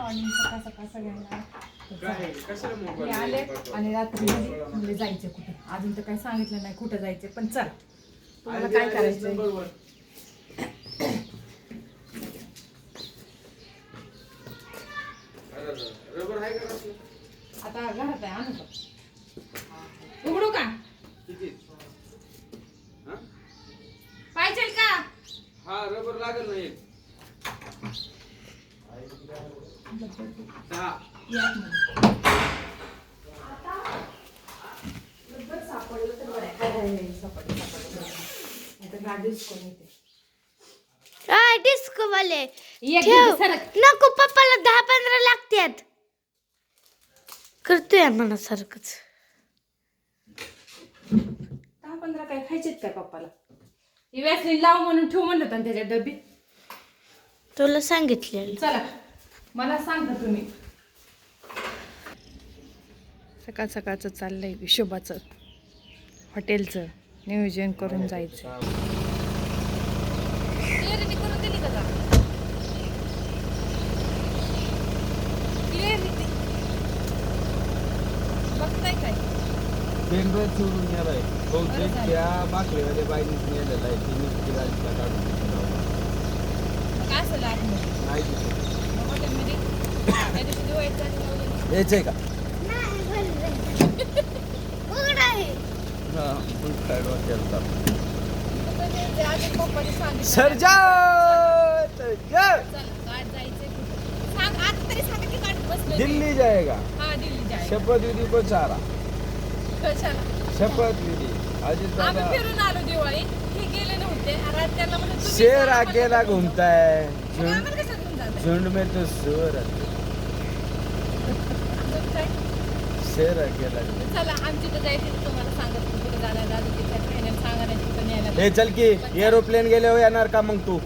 Morning सकाळ सकाळ सगळ्यांना. हे आले आणि रात्री घरी म्हणले जायचे कुठे. अजून तर काही सांगितलं नाही कुठं जायचे पण चल. तुम्हाला काय करायचंय? रबर आहे का रबर? आता घरात आहे आणू का? उघडू का? पाहिजे का? हा रबर लागेल ना एक दहा या आतमध्ये. बरं सापडलं तर बरं सापडलं, गाडीच कोण येते. डिस्को वाले. नको पप्पाला दहा पंधरा लागतात करतोय मनासारखंच दहा पंधरा काय खायचेत काय पप्पाला? ही लाव म्हणून ठेव म्हणलं होतं त्याच्या डबी. तुला सांगितलेलं. चला. मला सांगा तुम्ही. सकाळ सकाळचं चाललंय हिशोबाचं हॉटेलचं नियोजन करून जायचं. का बघताय काय? बहुतेक. त्या बाईनेच नेलेला आहे. काढून? नाही सरजा सांगा की? मी. दिल्ली जाएगा शपथ विधी को चारा शपथ विधी. अजित आम्ही दादा फिरून आलो दिवाळी हे गेले नव्हते. आणि त्यांना म्हणलं तुम्ही शेर अकेला घूमता है. झुंड में तो सुअर रहते. आमचं काय? घूमता चला आमची तर जायचं तुम्हाला सांगत कुठे सांगा नाही तिथं न्यायला. हे चल की एरोप्लेन गेले हो येणार का मग तू?